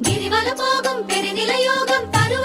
கிரிவலம் போகும் பெருநிலையோகம் தரும்